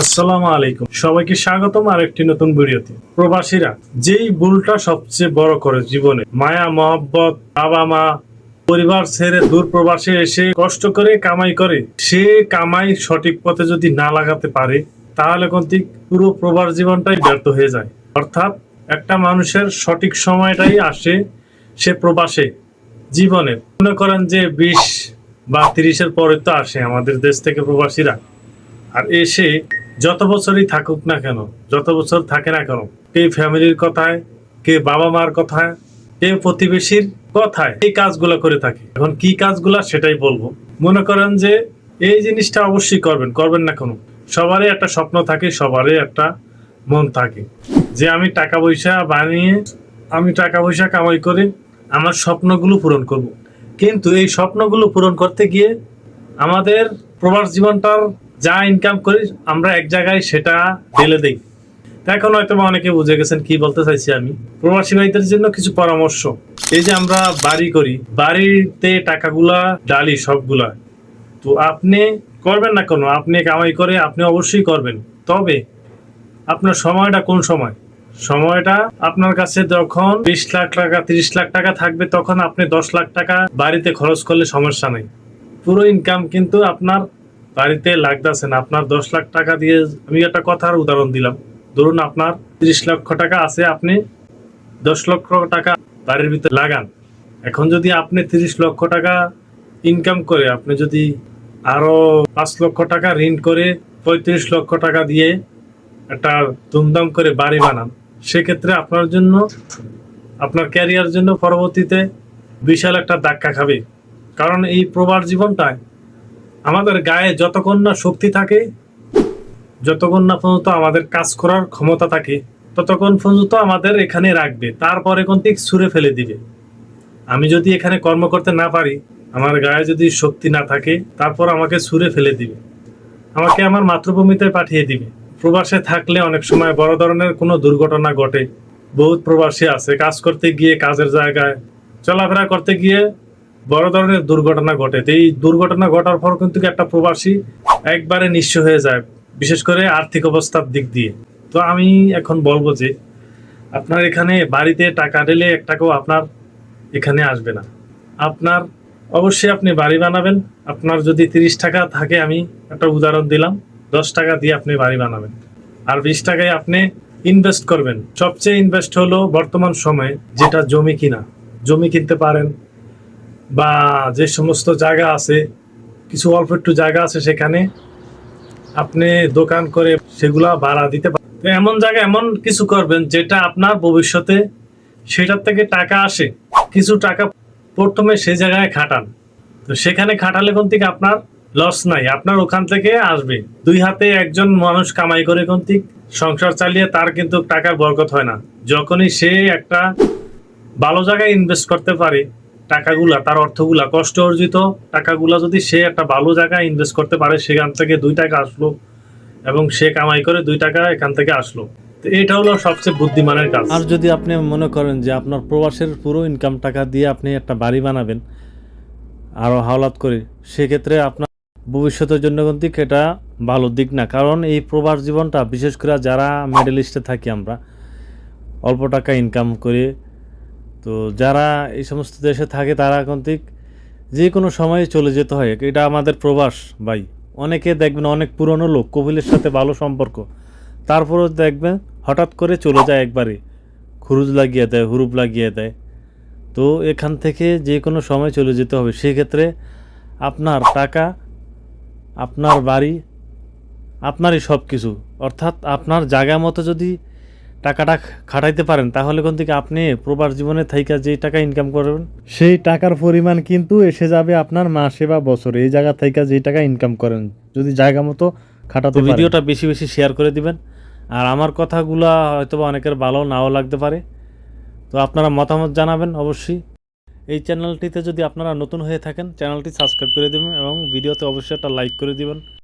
আসসালামু আলাইকুম। সবাইকে স্বাগতম আরেকটি নতুন ভিডিওতে। প্রবাসীরা, যেই ভুলটা সবচেয়ে বড় করে জীবনে, মায়া, মহব্বত বাবা মা পরিবার ছেড়ে দূর প্রবাসে এসে কষ্ট করে কামাই করে, সে কামাই সঠিক পথে যদি না লাগাতে পারে, তাহলে কিন্তু পুরো প্রবাস জীবনটাই ব্যর্থ হয়ে যায়। অর্থাৎ একটা মানুষের সঠিক সময়টাই আসে সে প্রবাসে। জীবনে মনে করেন যে বিশ বা তিরিশের পরে তো আসে আমাদের দেশ থেকে প্রবাসীরা। আর এসে যত বছরই থাকুক না কেন, যত বছর থাকে না কেন, কে ফ্যামিলির কথায়, কে বাবা মার কথায়, কে প্রতিবেশীর কথায় এই কাজগুলো করে থাকে। এখন কি কাজগুলা সেটাই বলব। মনে করেন যে এই জিনিসটা অবশ্যই করবেন করবেন না কোনো? সবারই একটা স্বপ্ন থাকে, সবারই একটা মন থাকে। যে আমি টাকা পয়সা বানিয়ে, আমি টাকা পয়সা কামাই করে আমার স্বপ্নগুলো পূরণ করব। কিন্তু এই স্বপ্নগুলো পূরণ করতে গিয়ে আমাদের প্রবাস জীবনটার যা ইনকাম করি আমরা এক জায়গায় সেটা ঢেলে দেই। এখন হয়তো অনেকে বুঝে গেছেন কি বলতে চাইছি আমি। প্রবাসী ভাইদের জন্য কিছু পরামর্শ। এই যে আমরা বাড়ি করি, বাড়িতে টাকাগুলা, ডালি সবগুলা। তো আপনি করবেন না কোনো? আপনি কামাই করে আপনি অবশ্যই করবেন। তবে আপনার সময়টা কোন সময়? সময়টা আপনার কাছে যখন বিশ লাখ টাকা, তিরিশ লাখ টাকা থাকবে, তখন আপনি দশ লাখ টাকা বাড়িতে খরচ করলে সমস্যা নেই। পুরো ইনকাম কিন্তু আপনার বাড়িতে লাগতেছে না। আপনার দশ লাখ টাকা দিয়ে আমি একটা কথার উদাহরণ দিলাম। ধরুন আপনার তিরিশ লক্ষ টাকা আছে, আপনি দশ লক্ষ টাকা বাড়ির ভিতরে লাগান। এখন যদি আপনি তিরিশ লক্ষ টাকা ইনকাম করে, আপনি যদি আরও পাঁচ লক্ষ টাকা ঋণ করে পঁয়ত্রিশ লক্ষ টাকা দিয়ে একটা ধুমধাম করে বাড়ি বানান, সেক্ষেত্রে আপনার জন্য, আপনার ক্যারিয়ার জন্য পরবর্তীতে বিশাল একটা ধাক্কা খাবে। কারণ এই প্রবার জীবনটায় আমাদের গায়ে যতক্ষণ না শক্তি থাকে, যতক্ষণ না পর্যন্ত আমাদের কাজ করার ক্ষমতা থাকে, ততক্ষণ পর্যন্ত আমাদের এখানে রাখবে। তারপরে কোন দিক ছুঁড়ে ফেলে দিবে। আমি যদি এখানে কর্ম করতে না পারি, আমার গায়ে যদি শক্তি না থাকে, তারপর আমাকে ছুঁড়ে ফেলে দিবে। আমাকে আমার মাতৃভূমিতে পাঠিয়ে দিবে। প্রবাসে থাকলে অনেক সময় বড় ধরনের কোনো দুর্ঘটনা ঘটে। বহুত প্রবাসী আছে, কাজ করতে গিয়ে, কাজের জায়গায়, চলাফেরা করতে গিয়ে বড় ধরনের দুর্ঘটনা ঘটে। এই দুর্ঘটনা ঘটার পর কিন্তু একটা প্রবাসী একবারে নিঃস্ব হয়ে যায়, বিশেষ করে আর্থিক অবস্থার দিক দিয়ে। তো আমি এখন বলব যে, আপনার এখানে বাড়িতে টাকা দিলে এক টাকাও আপনার এখানে আসবে না। আপনার অবশ্যই আপনি বাড়ি বানাবেন। আপনার যদি তিরিশ টাকা থাকে, আমি একটা উদাহরণ দিলাম, দশ টাকা দিয়ে আপনি বাড়ি বানাবেন। আর বিশ টাকায় আপনি ইনভেস্ট করবেন। সবচেয়ে ইনভেস্ট হলো বর্তমান সময়ে, যেটা জমি কিনা। জমি কিনতে পারেন বা যে সমস্ত জায়গা আছে, কিছু অল্প একটু জায়গা আছে সেখানে আপনি দোকান করে সেগুলা ভাড়া দিতে পারেন এমন জায়গা, এমন কিছু করবেন যেটা আপনার ভবিষ্যতে সেটার থেকে টাকা আসে। কিছু টাকা প্রথমে সেই জায়গায় খাটান। তো সেখানে খাটালে কোন থেকে আপনার লস নাই, আপনার ওখান থেকে আসবে। দুই হাতে একজন মানুষ কামাই করে কোন থেকে সংসার চালিয়ে তার কিন্তু টাকার বরকত হয় না। যখনই সে একটা ভালো জায়গায় ইনভেস্ট করতে পারে টাকাগুলা, তার অর্থগুলা কষ্ট অর্জিত টাকাগুলা যদি সে একটা ভালো জায়গায় ইনভেস্ট করতে পারে, সেখান থেকে দুই টাকা আসলো এবং সে কামাই করে দুই টাকা এখান থেকে আসলো। এটা হলো সবচেয়ে বুদ্ধিমানের কাজ। আর যদি আপনি মনে করেন যে আপনার প্রবাসের পুরো ইনকাম টাকা দিয়ে আপনি একটা বাড়ি বানাবেন আরও হাওলাত করে, সেক্ষেত্রে আপনার ভবিষ্যতের জন্য কিন্তু এটা ভালো দিক না। কারণ এই প্রবাস জীবনটা, বিশেষ করে যারা মিডল ইস্টে থাকি আমরা, অল্প টাকা ইনকাম করে তো যারা এই সমস্ত দেশে থাকে, তারা কিন্তু যে কোনো সময়ে চলে যেতে হয়। এটা আমাদের প্রবাস ভাই। অনেকে দেখবেন অনেক পুরনো লোক, কপিলের সাথে ভালো সম্পর্ক। তারপরেও দেখবেন হঠাৎ করে চলে যায় একবারে। খুরুজ লাগিয়ে দেয়, হুরুপ লাগিয়ে দেয়। তো এখান থেকে যে কোনো সময় চলে যেতে হবে। সেক্ষেত্রে আপনার টাকা, আপনার বাড়ি, আপনারই সব কিছু অর্থাৎ আপনার জায়গা মতো যদি টাকাটা খাটাইতে পারেন তাহলে কোন থেকে আপনি প্রবাস জীবনে থাইকা যে টাকা ইনকাম করবেন সেই টাকার পরিমাণ কিন্তু এসে যাবে আপনার মাসে বা বছরে এই জায়গা থাইকা যে টাকা ইনকাম করেন যদি জায়গা মতো খাটাতে ভিডিওটা বেশি বেশি শেয়ার করে দিবেন আর আমার কথাগুলো হয়তো বা অনেকের ভালো নাও লাগতে পারে। তো আপনারা মতামত জানাবেন অবশ্যই। এই চ্যানেলটিতে যদি আপনারা নতুন হয়ে থাকেন চ্যানেলটি সাবস্ক্রাইব করে দেবেন এবং ভিডিওতে অবশ্যই একটা লাইক করে দিবেন।